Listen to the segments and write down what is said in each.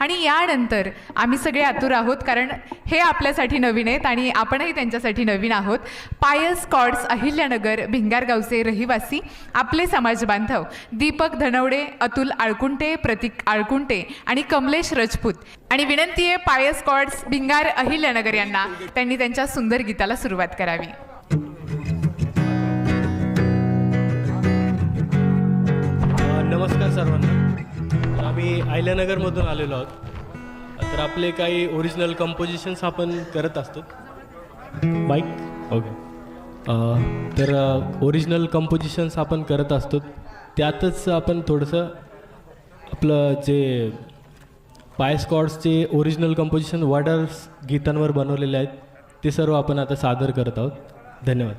आणि यानंतर आम्ही सगळे आतुर आहोत कारण हे आपल्यासाठी नवीन आहेत आणि आपणही त्यांच्यासाठी नवीन आहोत. पायस कॉड्स अहिल्यानगर भिंगारगावचे रहिवासी आपले समाज बांधव दीपक धनवडे अतुल आळकुंटे प्रतीक आळकुंटे आणि कमलेश रजपूत. आणि विनंती आहे पायस कॉड्स भिंगार अहिल्यानगर यांना त्यांनी त्यांच्या सुंदर गीताला सुरुवात करावी. नमस्कार सर्वांना. आम्ही आयल्यानगरमधून आलेलो आहोत. तर आपले काही ओरिजिनल कंपोजिशन्स आपण करत असतो. बाईक ओके तर ओरिजिनल कंपोजिशन्स आपण करत असतो. त्यातच आपण थोडंसं आपलं जे पायस ओरिजिनल कंपोजिशन वॉर्डर्स गीतांवर बनवलेले आहेत ते सर्व आपण आता सादर करत आहोत. धन्यवाद.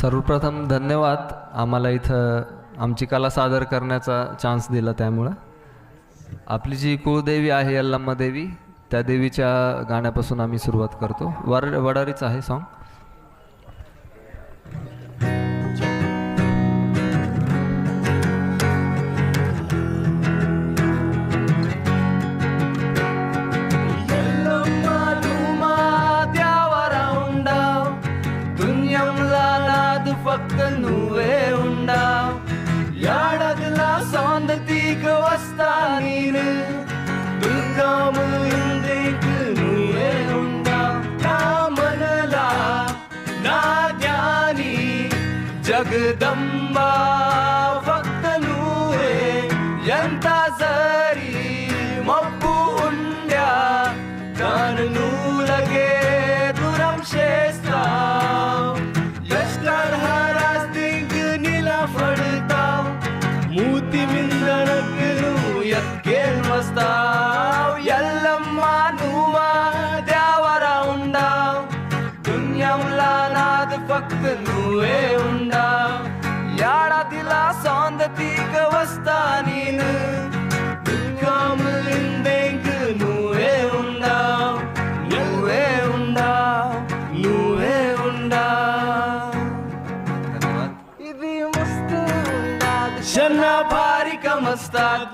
सर्वप्रथम धन्यवाद आम्हाला इथं आमची कला सादर करण्याचा चान्स दिला त्यामुळं. आपली जी कुळदेवी आहे यल्लम्मा देवी त्या देवीच्या गाण्यापासून आम्ही सुरुवात करतो. वर वडारीच आहे song Jagdamba. stat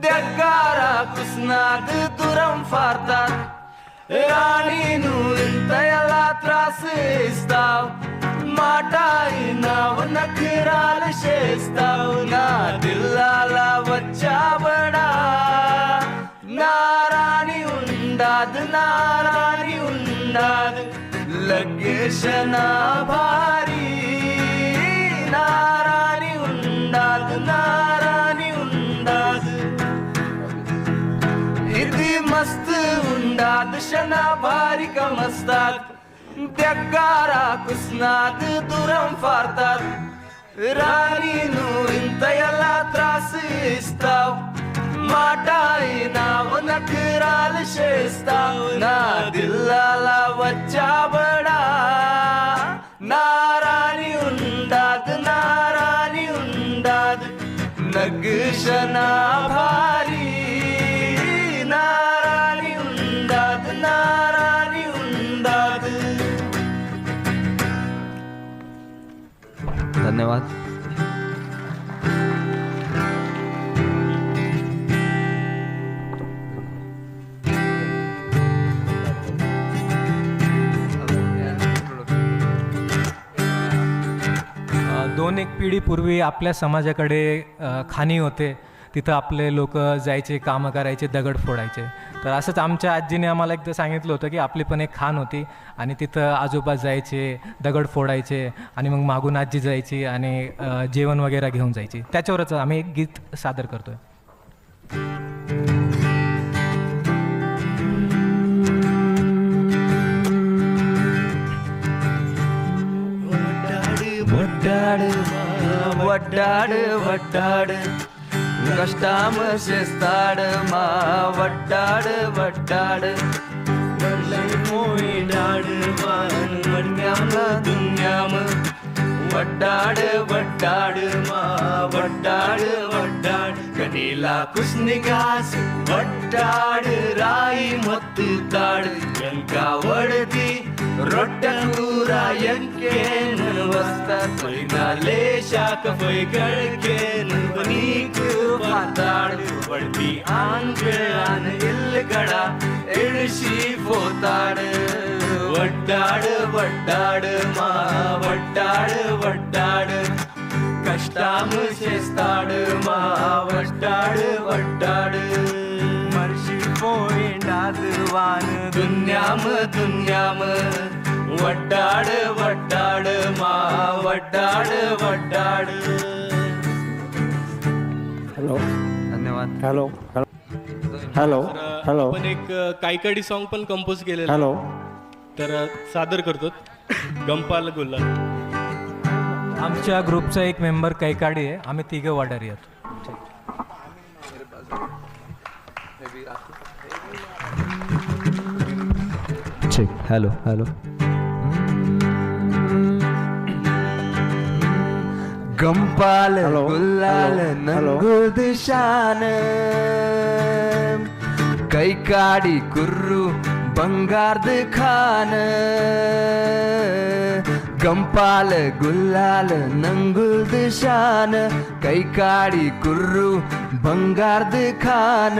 De gara cu snag durăm fartat Ranii nu întăia la trase stau Mata ina vana kirale she stau Na dillala vacha vada Narani undad, narani undad Lageshana bhari Narani undad, narani మస్త్ ఉండాదు క్షణ భారిక మస్తాద్ దగ్గర కుస్నాద్ దూరం ఫార్తాద్ రాణి నువ్వు ఇంత ఎలా త్రాసు ఇస్తావు మాట అయినావు నఖరాలు చేస్తావు నా దిల్లాల వచ్చాబడా धन्यवाद. दोन एक पिढीपूर्वी आपल्या समाजाकडे खाणी होते. तिथं आपले लोक जायचे कामं करायचे दगड फोडायचे. तर असंच आमच्या आजीने आम्हाला एकदा सांगितलं होतं की आपली पण एक खान होती आणि तिथं आजोबा जायचे दगड फोडायचे आणि मग मागून आजी जायची आणि जेवण वगैरे घेऊन जायची. त्याच्यावरच आम्ही एक गीत सादर करतोय. वड्डाड वड्डाड वड्डाड. கஷ்டாம சேஸ்தாடுமா வட்டாடு வட்டாடு. வெள்ளை போயிடாடுவான் வட்காம துங்காம வட்டாடு வட்டாடுமா வட்டாடு. வட்டாடு கனிலா குஷ்ணிகாஸ் வட்டாடு ராய் மொத்து தாடு என் रोट्यांगुरा यक्केन वस्ता थंयनाले शाक पय कळकेन वनीक वाताड वडपी आंगळान इल्लगडा एडशी फोताड वड्डाड वड्डाड मा वड्डाड वड्डाड कष्टाम शेस्ताड मा वड्डाड वड्डाड नादवान दुन्याम दुन्याम. वड्डाड वड्डाड मा वड्डाड वड्डाड हॅलो. धन्यवाद. हॅलो. हॅलो. हॅलो. पण एक कायकडी सॉंग पण कंपोज केलेलं. हॅलो. तर सादर करतो. गंपाल गुल्ला आमच्या ग्रुपचा एक मेंबर कैकाडी आहे. आम्ही तिघं वाढारी आहोत. ठीक हॅलो हॅलो. गंपाल गुल्लाल हॅलो, हॅलो. नंगुदशान कैकाडी कुर्रू बंगार्द खान गंपाल गुल्लाल नंगुल शान कैकाडी कुर्रू बंगार्द खान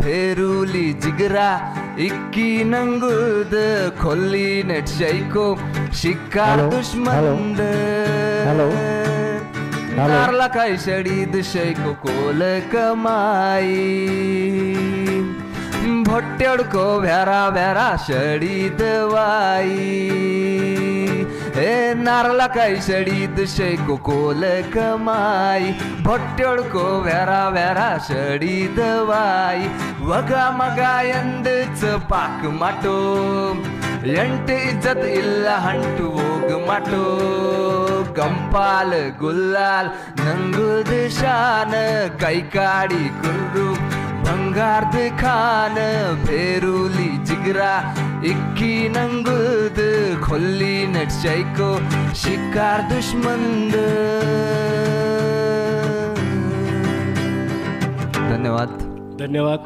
भेरुली जिगरा इक्की नंगुद खोली नेट शैको शिकार हॅलो, दुश्मंद हॅलो, हॅलो. नारला काय शडीद शैको कोल कमाई। भोट्यडको भ्यारा भ्यारा शडीद वाई ए नारला काय शडी दशे कोकोल कमाई भट्टोळको व्यारा व्यारा शडी दवाई वगा मगा यंदच पाक माटो ಎಂಟ ಇಜ್ಜತ್ ಇಲ್ಲ ಹಂಟು ಹೋಗ ಮಟು ಕಂಪಾಲ್ ಗುಲ್ಲಾಲ್ ನಂಗುದ ಶಾನ ಕೈಕಾಡಿ ಕುಲ್ದು ಬಂಗಾರ್ದ ಖಾನ ಬೇರುಲಿ ಜಿಗ್ರಾ ikkinanguldi qo'lli natchayko shikar dushmandi धन्यवाद धन्यवाद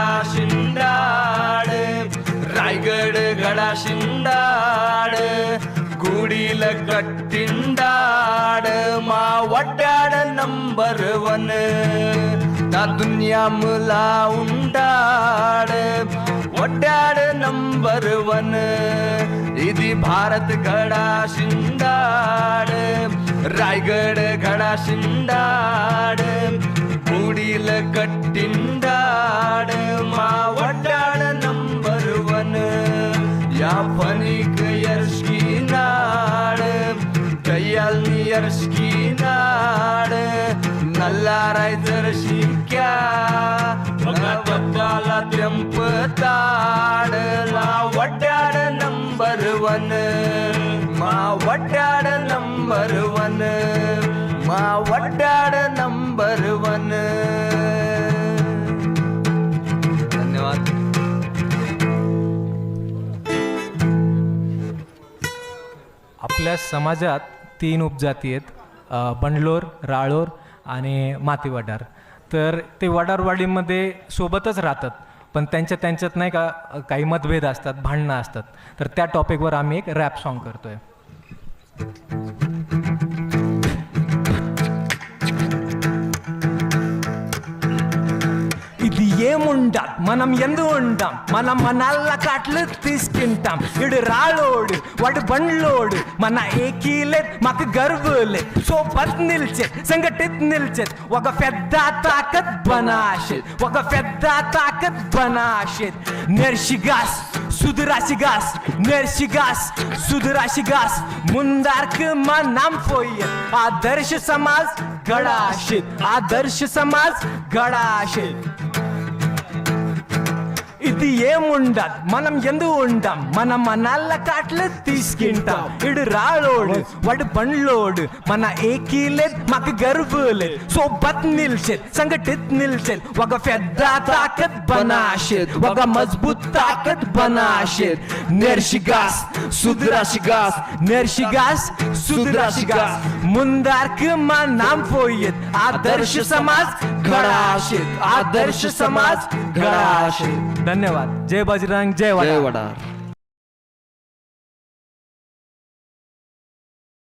భారత్ గడా షిండాడు రాయగఢ్ గడా షిండాడు గుడిల కట్టిండాడు మా వడ్డాడు నంబర్ వన్ నా దునియా ములా ఉండాడు వడ్డాడు నంబర్ వన్ ఇది భారత్ గడా షిండాడ్ రాయగఢ్ గడా షిండాడ్ గుడిల కట్టిండాడ్ திண்டாடு மாவட்டாட நம்பர் ஒன் யாப்பனிக்கு எர்ஸ்கி நாடு கையால் நீ எர்ஸ்கி நாடு. நல்லாராய் தரிசிக்கா பட்டால தெம்பு தாடு. மாவட்டாட நம்பர் ஒன் மாவட்டாட நம்பர் ஒன் மாவட்டாட நம்பர் ஒன் आपल्या समाजात तीन उपजाती आहेत बंडलोर राळोर आणि माती वडार तर ते वडारवाडीमध्ये सोबतच राहतात पण त्यांच्या त्यांच्यात नाही का काही मतभेद असतात भांडणं असतात. तर त्या टॉपिकवर आम्ही एक रॅप सॉन्ग करतोय. మేముంటాం మనం ఎందు ఉంటాం మనం మనల్ల కట్లు తీసుకుంటాం ఇడు రాలోడు వాడు బండ్లోడు మన ఏకీలే మాకు గర్వలే సో పత్ నిల్చే సంగటిత్ నిల్చే ఒక పెద్ద తాకత్ బనాషిత్ ఒక పెద్ద తాకత్ బనాషిత్ నిర్షిగాస్ சுதுராசிகாஸ் நெர்ஷிகாஸ் சுதுராசிகாஸ் முந்தார்க்கு மனம் போய் ஆதர்ஷ సమాజ్ கடாஷித் ఆదర్శ సమాజ్ கடாஷித் ఇది ఏముండ మనం ఎందు ఉండాం మన మనాళ్ళ కాట్లు తీసుకుంటాం ఇడు రాలోడు వాడు పండ్లోడు మన ఏకీలే మాకు గర్వలే సోబత్ నిల్చెల్ సంఘటిత్ నిల్చెల్ ఒక పెద్ద తాకత్ బనాషెత్ ఒక మజ్బూత్ తాకత్ బనాషెత్ నెర్షిగాస్ సుద్రాషిగాస్ నెర్షిగాస్ సుద్రాషిగాస్ ముందార్కు మా నాం పోయేత్ ఆదర్శ సమాజ్ घडाशीत आदर्श समाज घडाशीत धन्यवाद. जय बजरंग जय जय वडार.